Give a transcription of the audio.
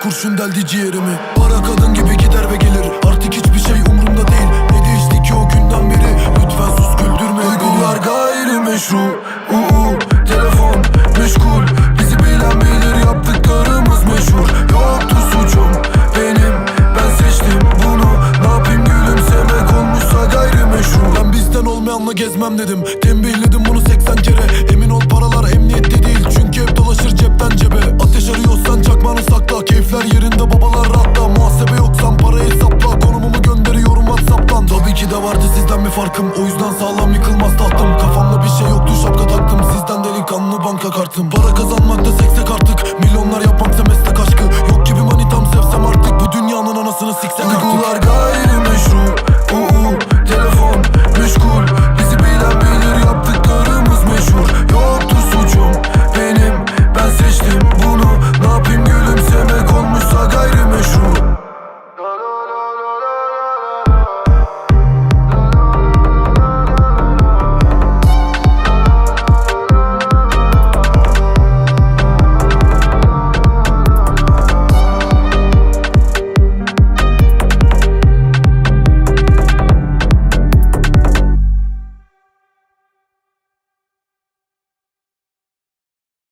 kurşun deldi ciğerimi. Para kadın gibi gider ve gelir. Artık hiçbir şey umurumda değil. Ne değişti ki o günden beri? Lütfen sus güldürme. Duygular gayrimeşru Uu, Telefon meşgul. Bizi bilen bilir yaptıklarımız meşhur. Yoktu suçum benim. Ben seçtim bunu. Ne yapayım gülümsemek olmuşsa gayrimeşru Ben bizden olmayanla gezmem dedim. Tembihledim de vardı sizden bir farkım. O yüzden sağlam yıkılmaz tahtım. Kafamda bir şey